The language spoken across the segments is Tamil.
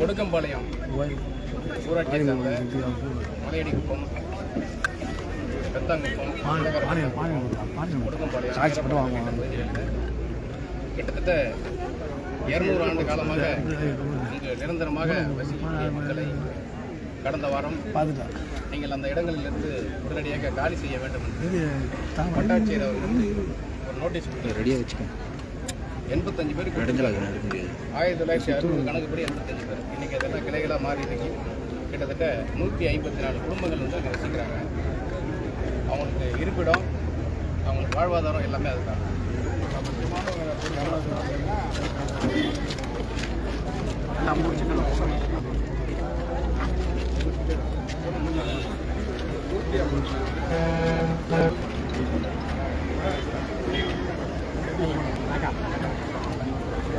கொடுக்கம்பாளையம். ஊராட்சியை சேர்ந்த மலையடிக்குப்பம் பெத்தாங்குப்பம் கொடுக்கம்பாளையம். கிட்டத்தட்ட இருநூறு ஆண்டு காலமாக இங்கு நிரந்தரமாக வசிக்கக்கூடிய மக்களை கடந்த வாரம் நீங்கள் அந்த இடங்களிலிருந்து உடனடியாக காலி செய்ய வேண்டும் என்று வட்டாட்சியர் அவர்களுக்கு ஒரு நோட்டீஸ் கொடுத்தார். ரெடியாக வச்சுக்கேன் எண்பத்தஞ்சு பேர் ஆயிரத்தி தொள்ளாயிரத்தி அறுபது கணக்குப்படி எண்பத்தஞ்சு பேர். இன்னைக்கு அதெல்லாம் கிளைகளாக மாறி இன்னைக்கு கிட்டத்தட்ட நூற்றி ஐம்பத்தி நாலு குடும்பங்கள் வந்து அங்கே வசிக்கிறாங்க. அவங்களுக்கு இருப்பிடம் அவங்களுக்கு வாழ்வாதாரம் எல்லாமே அதுதான். முடிச்சுக்கணும்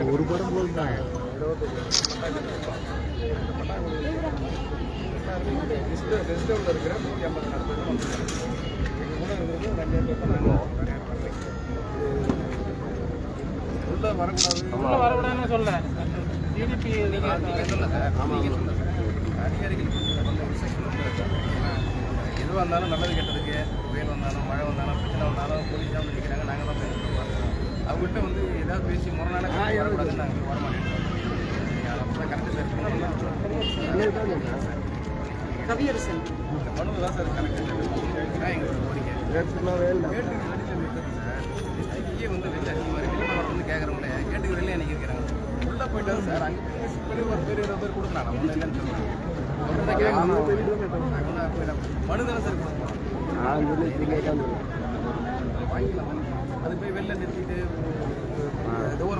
ரெண்டு பேர் தான் உள்ள வரக்கூடாது உள்ள வரக்கூடாதுன்னு சொல்ல. ஜிடிபி நீங்க நீங்க சொல்லுங்க சார் நீங்க சொல்லுங்க அதிகாரிகள் ஒரு எதுவாக இருந்தாலும் நல்லது கெட்டதுக்கு புயல் வந்தாலும் மழை வந்தாலும் பிரச்சனை வந்தாலும் போலீஸ் தான் வந்து நிற்கிறாங்க நாங்கள் தான் பேசிட்டு இருக்கோம் அவங்ககிட்ட வந்து ஏதாவது பேசி முரணான கருத்து வரக்கூடாதுன்னு நாங்கள் வர மாட்டேன் நீங்கள் அப்போ கரெக்டாக சார் கவியரசன். இந்த மனு தான் சார் கணக்கு இதுதான் எங்களோட கோரிக்கை டிஸ்ட்ரிக்டே வந்து வெளில இந்த மாதிரி வெளியில் வந்து கேட்குறவங்களே கேட்டுக்கு வெளியே அன்றைக்கி இருக்கிறாங்க உள்ளே போயிட்டாங்க சார். அங்கே சிப்பி ஒரு பேர் இருபது பேர் கொடுக்கலாம் நம்ம இல்லைன்னு சொல்லுவாங்க மனு தானே சார் கொடுக்கணும். வாங்கிக்கலாம். அது போய் வெளில நிறுத்திட்டு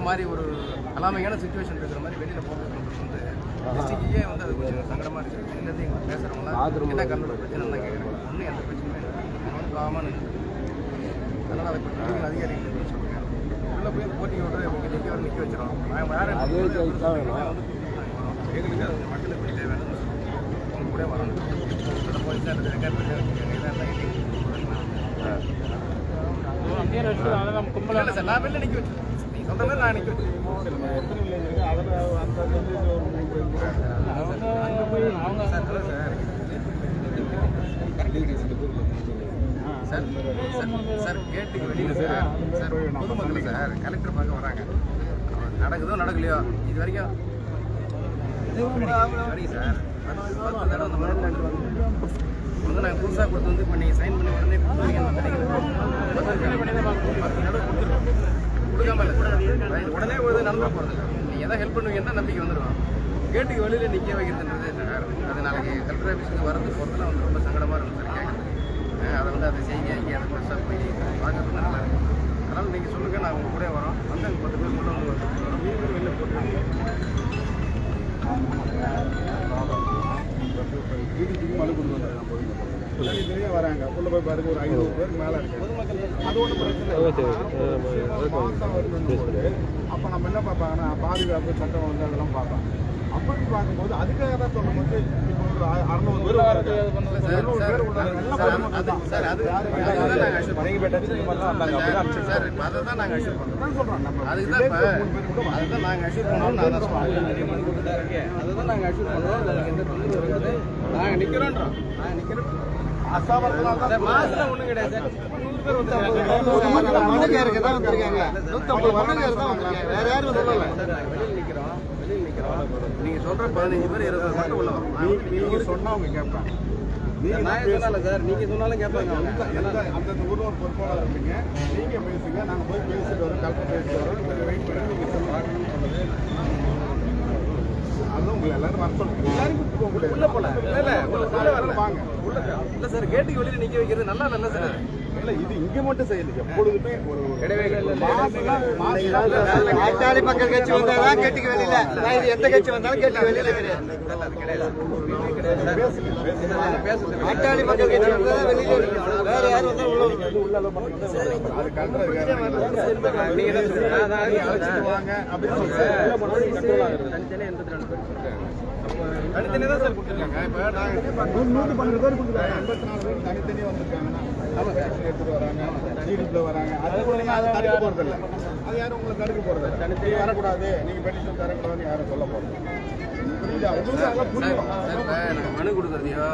மாதிரி ஒரு அலாமையான சுச்சுவேஷன் இருக்கிற மாதிரி வெளியில் போகிறது வந்து டிஸ்ட்ரிக்டே வந்து அது கொஞ்சம் சங்கடமாக இருக்குது வெளிலேருந்து எங்களுக்கு பேசுகிறவங்களாம் என்ன கண்ணோட பிரச்சனை தான் கேட்குறாங்க ஒன்றும் எந்த பிரச்சனையும் இல்லை. நின்று அதனால் அதை பற்றி அதிகாரிகள் சொல்லுங்கள் உள்ளே போய் போட்டியோட உங்களுக்கு நிற்க வர நிற்க வச்சிடும் நான் வேறு எங்களுக்கு அது மக்களுக்கு எப்படி தேவையானது உங்க கூட வரணும். போலீஸாக இருக்குது ரெக்கார்ட் பண்ணி லைட்டிங் அங்கேயே அதெல்லாம் கும்பலாக சார் நான் வெளில நிற்க வச்சிருக்கேன் நீ மாதிரி நான் அவங்க சார் சார் சார் சார் கேட்டுக்கு வெளியில் சார். சார் பொதுமக்கள் சார் கலெக்டர் பார்க்க வராங்க. நடக்குதோ நடக்கலையோ இது வரைக்கும். சார் பத்து தடவை அந்த மனு நாங்கள் புதுசாக கொடுத்து வந்து இப்போ நீங்கள் சைன் பண்ணி உடனே கொடுத்துருக்கீங்க அந்த கிடைக்குது பத்து தடவை கொடுத்துருக்கோம் கொடுக்காம உடனே ஒரு நடந்து போகிறது நீங்கள் எதாவது ஹெல்ப் பண்ணுவீங்கன்னா நம்பிக்கை வந்துடும் கேட்டுக்கு வெளியில் நிற்க வைக்கிறதுன்றது சார் அது நாளைக்கு கலெக்டர் ஆஃபீஸுக்கு வரது போகிறதுலாம் வந்து ரொம்ப சங்கடமாக இருக்கும் சார் கேட்குறது அதை வந்து அதை செய்யுங்க இங்கே அதை பெருசாக போய் பார்க்கறது நல்லா இருக்கும். அதனால் நீங்கள் சொல்லுங்கள் நான் உங்கள் கூட வரோம். வந்து அங்கே பத்து பேர் கொண்டு வந்து வரோம் மீதி பேர் நான் போட்டுருங்க தனித்தனியாக வராங்க. உள்ள போய் பாருங்க ஒரு ஐநூறு பேருக்கு மேலே இருக்கு அது ஒன்றும் பிரச்சனை வருதுன்னு அப்போ நம்ம என்ன பார்ப்பாங்கன்னா பாதுகாப்பு சட்டம் வந்து அதெல்லாம் பார்ப்போம் அப்படி பார்க்கும்போது அதுக்காக தான் சொல்லும்போது இப்போ ஒரு அறுநூறு பேர் தான். அது அதை தான் நாங்கள் அஷ்யூர் பண்ணுறோம் நான் சொல்றேன் நம்ம அதுக்கு தான் இப்போ அதுதான் நாங்கள் அஷ்யூர் பண்ணோம் நான் தான் சொல்கிறேன் அதுதான் நாங்கள் அஷ்யூர் பண்ணுறோம் அதுக்கு எந்த நாங்கள் நிற்கிறோன்றோம் நாங்கள் நிற்கிறோம் அசாபத்தினால தான் கிடையாது வந்திருக்காங்க நூத்தம்பது தான் வந்திருக்காங்க வேற யாரும் சொல்லல நீங்க சொல்ற பதினஞ்சு பேர் இருபது பேர் உள்ள நீங்க சொன்னா அவங்க கேட்பாங்க நீங்க நான் சொன்னால சார் நீங்க சொன்னாலும் கேட்பாங்க அவங்க. ஊர்ல ஒரு பொறுப்பாளர் இருப்பீங்க நீங்க பேசுங்க நாங்க போய் பேசிட்டு வரோம் கலெக்டர் பேசிட்டு வரோம் வெயிட் பண்ணி நீங்க சொல்லுங்க அதுவும் உங்களை எல்லாரும் வர சொல்லுங்க எல்லாரும் கூப்பிட்டு போக முடியாது உள்ள போல இல்ல இல்ல உள்ள வரல வாங்க இல்ல சார் கேட்டுக்கு வெளியில நிக்க வைக்கிறது நல்லா இல்ல சார். இல்ல இது இங்க மட்டும் செய்யல எப்பொழுதுமே ஒரு பாட்டாளி மக்கள் கட்சி வந்தாதான் கேட்டுக்கு வெளியில. எந்த கட்சி வந்தாலும் கேட்டுக்கு வெளியில கிடையாது பாட்டாளி மக்கள் கட்சி வெளியில. வேற உள்ள வாங்க அப்படின்னு சொல்லிட்டு தனித்தனியா எண்பத்தி ரெண்டு பேர் கொடுத்துருக்காங்க. தனித்தனியா தான் சார் கொடுத்துருக்காங்க. இப்ப நாங்க நூறு நூறு பன்னெண்டு பேர் கொடுக்குறாங்க எண்பத்தி நாலு பேர் தனித்தனியா வந்திருக்காங்கன்னா அவங்க வேக்சின் எடுத்துட்டு வராங்க ஜிடிபியில் வராங்க. அது கூட நீங்க அதை தடுக்க அது யாரும் உங்களை தடுக்க போறது இல்லை தனித்தனி வரக்கூடாது. நீங்க பெட்டிஷன் தரக்கூடாதுன்னு யாரும் சொல்ல உங்களுக்கு நாங்க மனு கொடுக்கறதையோ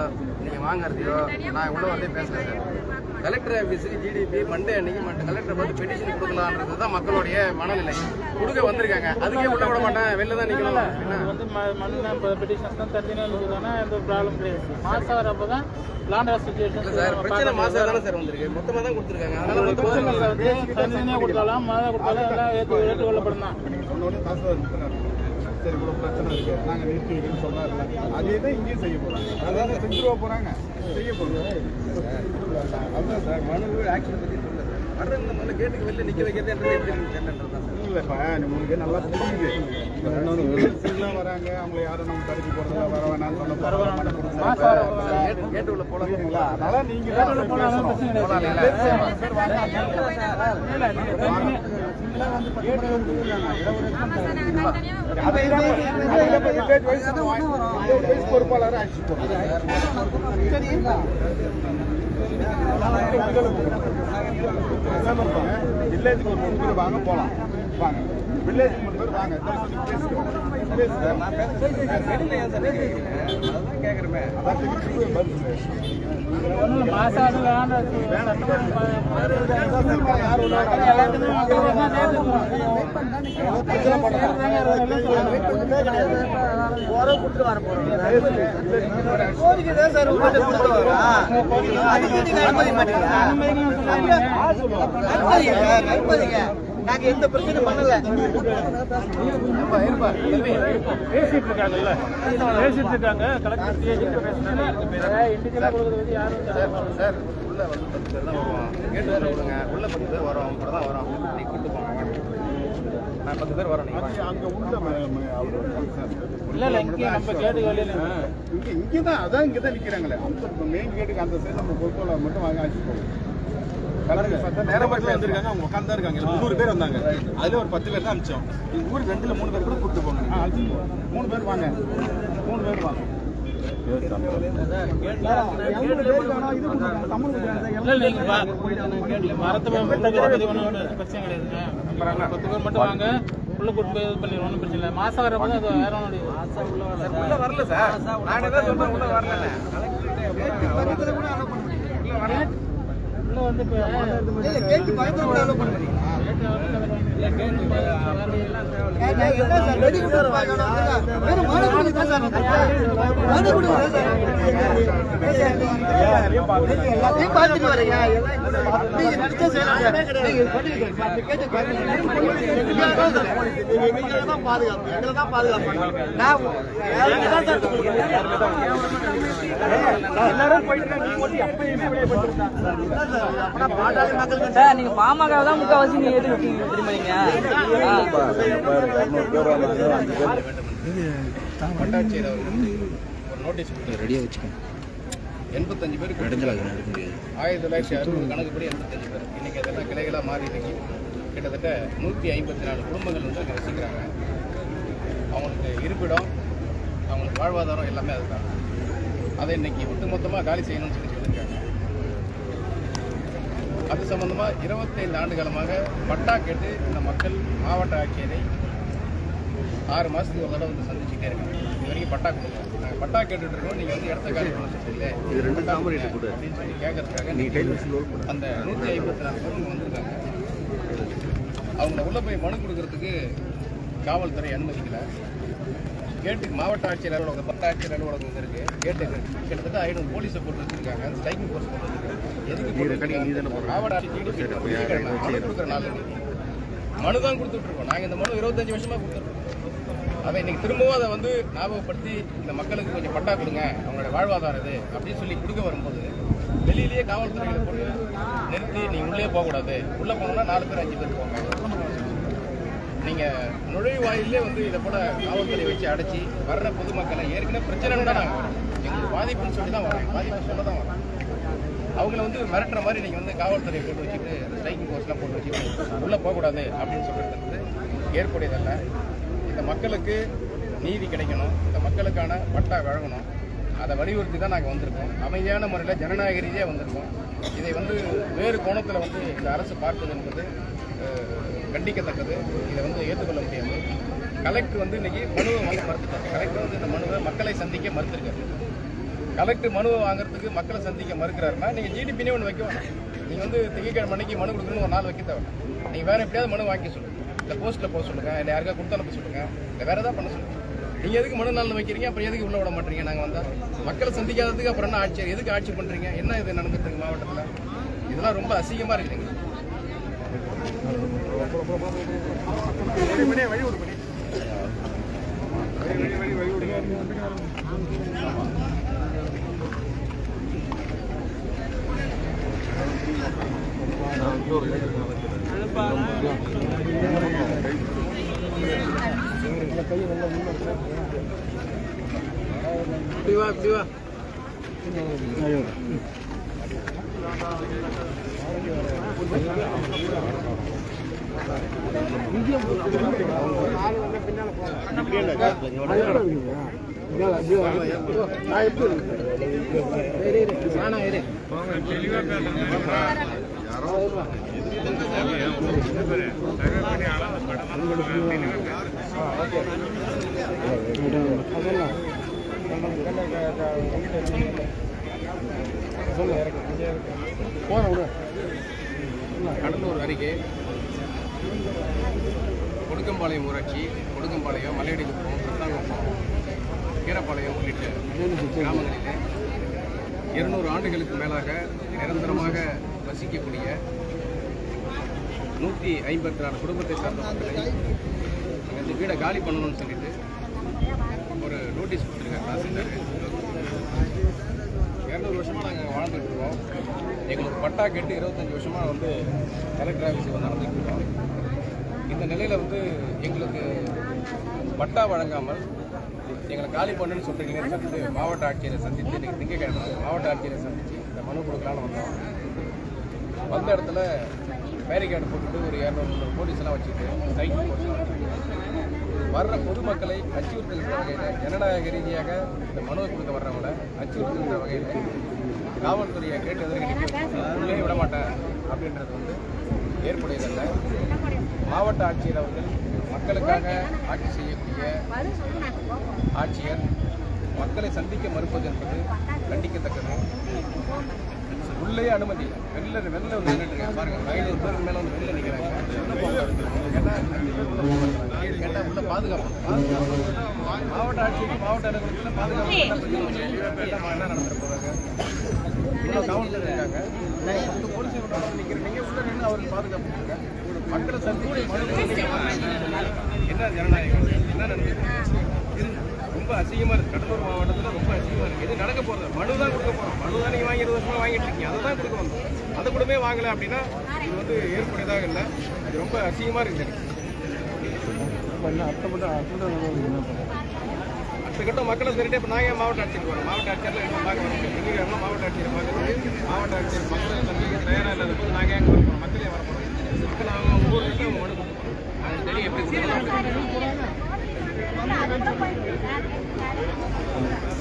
நீங்க வாங்குறதையோ நான் உள்ள வந்து பேசுறேன் சார். கலெக்டர் ஆஃபீஸுக்கு ஜிடிபி மண்டே அன்னைக்கு கலெக்டர் பார்த்து பெட்டிஷன் கொடுக்கலான்றது தான் மக்களுடைய மனநிலை. கொடுக்க வந்திருக்காங்க. அதுக்கே உள்ள விட மாட்டேன். வெளில தான்? இது வந்து ம- மனு பெட்டிஷன்ஸ் தான் தனியாக இருக்குதுன்னா எந்த ப்ராப்ளம் கிடையாது. மாசம் வரப்போ தான் லாண்ட் அசோசியேஷன் சார் பிரச்சனை மாசம் தானே சார் வந்திருக்கு. மொத்தமா தான் கொடுத்துருக்காங்க. அதனால மொத்தமா வந்து தனித்தனியாக கொடுத்தாலும் மழை கொடுத்தாலும் எல்லாம் ஏற்று ஏற்று கொள்ளப்படும் தான் சரி இவ்வளவு பிரச்சனை இருக்கு. நாங்க நிறுத்தி வைக்கிறோம்னு சொன்னார்ல. அதே தான் இங்கேயும் செய்ய போறாங்க. அதான் செஞ்சுருவா போறாங்க. செய்ய போறாங்க. அதான் சார் மனு ஆக்ஷன் பத்தி சொல்லல சார். வர்ற இந்த மனு கேட்டுக்கு வெளில நிக்க வைக்கிறதுன்றது எப்படி எனக்கு தெரியலன்றது தான் சார் இல்லப்பா உங்களுக்கு நல்லா புரியுது சிங்கிளாக வராங்க. அவங்கள யாரும் நம்ம தடுக்க போறதில்ல வர வேணாம்னு சொன்ன சார், கேட்டு உள்ள புரியுதுங்களா அதனால நீங்க தான் கேட்டுல போனாலும் பிரச்சனை கிடையாது. போலாம் இல்ல? சார் வாங்க. இல்ல, நீங்க தனித்தனியா பொறுப்பாளர் வில்லேஜுக்கு ஒரு வாங்க போலாம். வாங்க. வில்லேஜுக்கு மூணு பேர் வாங்க. போறோம் கொடுத்து வர போறோம் கோரிக்கை சார்? கொடுத்து வரோம் அதுக்கு அனுமதி மாட்டீங்களா அனுமதிங்க அனுமதிங்க நாங்க எந்த பிரச்சனையும் பண்ணல. பேசிட்டு இருக்காங்கல்ல பேசிட்டு இருக்காங்க கலெக்டர் சார், சார் உள்ள கேட்டு வர விடுங்க. உள்ள பத்து பேர் வரோம். கூட தான் வரோம். நீ கூட்டு போங்க. நான் பத்து பேர் வரோம் நீங்க. அங்க உள்ள இல்ல இல்ல இங்கே நம்ம கேட்டு வெளியில இங்க இங்க தான் அதான் இங்க தான் நிக்கிறாங்களே அந்த மெயின் கேட்டுக்கு அந்த சைடு நம்ம பொறுப்பாளர் மட்டும் வாங்க அழைச்சிட்டு போவோம். வந்திருக்காங்க. அவங்க உட்காந்து தான் இருக்காங்க முந்நூறு பேர் வந்தாங்க. அதுல ஒரு பத்து பேர் தான் அமிச்சோம். எங்க ஊர் ரெண்டுல மூணு பேர் கூட கூப்பிட்டு போங்க மூணு பேர் வாங்க மூணு பேர் வாங்க. இல்ல இல்ல நீங்க வா- மரத்தை பதிவு பண்ண பிரச்சனை கிடையாதுங்க பத்து பேர் மட்டும் வாங்க உள்ள கூட்டு போய் இது பண்ணிடுவோம் ஒன்றும் பிரச்சனை இல்லை மாசம் வரப்போ தான் அது வேற உள்ள வரல சார் நானே தான் சொல்றேன் உள்ள வரல. உள்ள என்ன சார் வெடி கூட பார்க்கணும் வெறும் கொடுங்க தான் சார் மனு கொடுங்க தான் சார் பார்த்துட்டு வரீங்க நீங்க நடிச்சா செய்யலாம் பாதுகாப்பு எங்களை தான் பாதுகாப்பு எல்லாரும் போயிட்டு நீங்க பாமக தான் நீங்க நீங்க நோட்டீஸ் ரெடியாக வச்சுக்கோங்க. எண்பத்தஞ்சு பேருக்கு ஆயிரத்தி தொள்ளாயிரத்தி அறுபது கணக்குப்படி எண்பத்தஞ்சு பேர். இன்னைக்கு அதெல்லாம் கிளைகளாக மாறி இருக்கு கிட்டத்தட்ட நூற்றி ஐம்பத்தி நாலு குடும்பங்கள் வந்து அங்கே வசிக்கிறாங்க. அவங்களுக்கு இருப்பிடம் அவங்களுக்கு வாழ்வாதாரம் எல்லாமே அதுதான். அதை இன்னைக்கு ஒட்டுமொத்தமாக காலி செய்யணும்னு சொல்லி சொல்லியிருக்காங்க. அது சம்பந்தமாக இருபத்தைந்து ஆண்டு காலமாக பட்டா கேட்டு இந்த மக்கள் மாவட்ட ஆட்சியரை ஆறு மாதத்துக்கு ஒரு தடவை வந்து சந்திச்சுட்டே இருக்காங்க. வரைக்கும் பட்டா கொடுங்க. நாங்கள் பட்டா கேட்டுட்டு இருக்கோம் நீங்கள் வந்து இடத்த காலி பண்ண இது ரெண்டு தாமரை அப்படின்னு சொல்லி கேட்கறதுக்காக நீங்கள் அந்த நூற்றி ஐம்பத்தி நாலு பேர் வந்திருக்காங்க. அவங்கள உள்ள போய் மனு கொடுக்கறதுக்கு காவல்துறை அனுமதிக்கல. கேட்டுக்கு மாவட்ட ஆட்சியர் அலுவலகம் பத்து ஆட்சியர் அலுவலகம் இங்க இருக்கு. கேட்டுக்கு கிட்டத்தட்ட ஐநூறு போலீஸை போட்டு வச்சிருக்காங்க ஸ்ட்ரைக்கிங் ஃபோர்ஸ் போட்டு வச்சிருக்காங்க? மாவட்ட ஆட்சியர் கொடுக்குற நாள். மனு தான் கொடுத்துட்டு இருக்கோம் நாங்கள் இந்த மனு இருபத்தஞ்சு வருஷமா கொடுத்துருக்கோம் அதை இன்னைக்கு திரும்பவும் அதை வந்து ஞாபகப்படுத்தி இந்த மக்களுக்கு கொஞ்சம் பட்டா கொடுங்க அவங்களோட வாழ்வாதாரம் இது அப்படின்னு சொல்லி கொடுக்க வரும்போது வெளியிலேயே காவல்துறைகளை போட்டு நிறுத்தி நீங்கள் உள்ளே போகக்கூடாது உள்ளே போனோம்னா நாலு பேர் அஞ்சு பேர் போங்க நீங்க நுழைவாயிலே வந்து இதை போல காவல்துறை வச்சு அடைச்சி வர்ற பொதுமக்களை ஏற்கனவே பிரச்சனைன்னு தான் நாங்கள் வரோம் எங்களுக்கு பாதிப்புன்னு சொல்லி தான் வரோம் பாதிப்பு சொல்ல தான் வரோம் அவங்கள வந்து மிரட்டுற மாதிரி நீங்கள் வந்து காவல்துறையை போட்டு வச்சுட்டு ஸ்ட்ரைக்கிங் ஃபோர்ஸ்லாம் போட்டு வச்சுட்டு உள்ளே போகக்கூடாது அப்படின்னு சொல்கிறது வந்து ஏற்புடையதல்ல. மக்களுக்கு நீதி கிடைக்கணும். இந்த மக்களுக்கான பட்டா வழங்கணும். அதை வலியுறுத்தி தான் நாங்கள் வந்திருக்கோம். அமைதியான முறையில் ஜனநாயக ரீதியாக வந்திருக்கோம். இதை வந்து வேறு கோணத்தில் வந்து இந்த அரசு பார்ப்பது என்பது கண்டிக்கத்தக்கது. இதை வந்து ஏற்றுக்கொள்ள முடியாது. கலெக்டர் வந்து இன்னைக்கு மனுவை வாங்க மறுத்துட்டார். கலெக்டர் வந்து இந்த மனுவை மக்களை சந்திக்க மறுத்திருக்காரு. கலெக்டர் மனுவை வாங்குறதுக்கு மக்களை சந்திக்க மறுக்கிறாருன்னா நீங்கள் ஜிடிபினே ஒன்று வைக்க வேணாம். நீங்கள் வந்து திங்கக்கிழமை அன்னைக்கு மனு கொடுக்கணும்னு ஒரு நாள் வைக்க தேவை நீங்கள் வேறு எப்படியாவது மனு வாங்கி சொல்லுங்கள் இல்லை போஸ்ட்டில் போக சொல்லுங்கள் இல்லை யாருக்கா கொடுத்து அனுப்ப சொல்லுங்கள் இல்லை வேறு எதாவது பண்ண சொல்லுங்கள் நீங்கள் எதுக்கு மனு நாள் வைக்கிறீங்க? அப்புறம் எதுக்கு உள்ள விட மாட்டீங்க? நாங்கள் வந்தால் மக்களை சந்திக்காததுக்கு அப்புறம் என்ன ஆட்சி எதுக்கு ஆட்சி பண்ணுறீங்க என்ன இது நடந்துட்டு இருக்கு மாவட்டத்தில்? இதெல்லாம் ரொம்ப அசிங்கமாக இருக்குதுங்க இப்படி வா இப்படி வா கடலூர் அருகே கொடுக்கம்பாளையம் ஊராட்சி கொடுக்கம்பாளையம் மலையடிக்குப்பம் பிரத்தாங்குப்பம் கீரப்பாளையம் உள்ளிட்ட கிராமங்களிலே இருநூறு ஆண்டுகளுக்கு மேலாக நிரந்தரமாக வசிக்கக்கூடிய நூற்றி ஐம்பத்தி நாலு குடும்பத்தை சார்ந்த மக்களை. இந்த வீடை காலி பண்ணணும்னு சொல்லிட்டு ஒரு நோட்டீஸ் கொடுத்துருக்காங்க தாசில்தார் இரநூறு வருஷமாக நாங்கள் வாழ்ந்துட்டு இருக்கோம் எங்களுக்கு பட்டா கேட்டு இருபத்தஞ்சி வருஷமாக வந்து கலெக்டர் ஆஃபீஸில் வந்து நடந்துட்டு இருக்கோம் இந்த நிலையில் வந்து எங்களுக்கு பட்டா வழங்காமல் எங்களை காலி பண்ணுன்னு சொல்கிறீங்கன்னு சொல்லிட்டு மாவட்ட ஆட்சியரை சந்தித்து இன்றைக்கி திங்கக்கிழமை மாவட்ட ஆட்சியரை சந்தித்து இந்த மனு கொடுக்கலான்னு வந்தோம். வந்த இடத்துல பேரிகேடு போட்டுட்டு ஒரு இரநூறு முந்நூறு போலீஸ்லாம் வச்சுட்டு சைக்கிள் வச்சுட்டு வர்ற பொதுமக்களை அச்சுறுத்துகின்ற வகையில் ஜனநாயக ரீதியாக இந்த மனுவை கொடுக்க வர்றவங்கள அச்சுறுத்துகின்ற வகையில் காவல்துறையை கேட்டு எதிர்கணிக்க உள்ளே விட மாட்டேன் அப்படின்றது வந்து ஏற்புடையதல்ல. மாவட்ட ஆட்சியர் அவர்கள் மக்களுக்காக ஆட்சி செய்யக்கூடிய ஆட்சியர் மக்களை சந்திக்க மறுப்பது என்பது கண்டிக்கத்தக்கது. உள்ளே அனுமதி. வெளில வெளில வந்து நின்றுட்டு இருக்காங்க. பாருங்க ஐநூறு பேருக்கு மேலே வந்து வெளில நிற்கிறாங்க கேட்டா கேட்டா உள்ள பாதுகாப்பு. மாவட்ட ஆட்சிக்கு மாவட்ட அலுவலகத்தில் பாதுகாப்பு என்ன நடந்துட்டு இன்னும் காவல்துறை இருக்காங்க. போலீஸ் நிற்கிறீங்க உள்ள நின்று அவருக்கு பாதுகாப்பு கொடுங்க. மக்களை கொடுங்க. என்ன ஜனநாயகம்? என்ன நடந்துட்டு இது ரொம்ப அசிங்கமா இருக்கு. கடலூர் மாவட்டத்துல ரொம்ப அசிங்கமா இருக்கு. இது நடக்க போறது. மனு தான் கொடுக்க போறோம். மனு தான் நீங்க வாங்கி இருபது வருஷமா வாங்கிட்டு இருக்கீங்க. அதை தான் கொடுக்க வந்தோம். அதை கூடவே வாங்கல அப்படின்னா இது வந்து ஏற்புடையதாக இல்லை. இது ரொம்ப அசிங்கமா இருக்கு எனக்கு. அடுத்த கட்டம் மக்களை சரிட்டு இப்போ நான் ஏன் மாவட்ட ஆட்சியர் போகிறேன் மாவட்ட ஆட்சியரில் என்ன பார்க்கணும்? மாவட்ட ஆட்சியர் பார்க்கறது? மாவட்ட ஆட்சியர் மக்களை சந்திக்க தயாராக இல்லாத போது நாங்கள் எங்கே வர போகிறோம் மக்களே வர போகிறோம் மக்கள் அவங்க ஊர்கிட்ட அவங்க மனு கொடுக்கணும். அது எப்படி 那那都不可以，那那那那。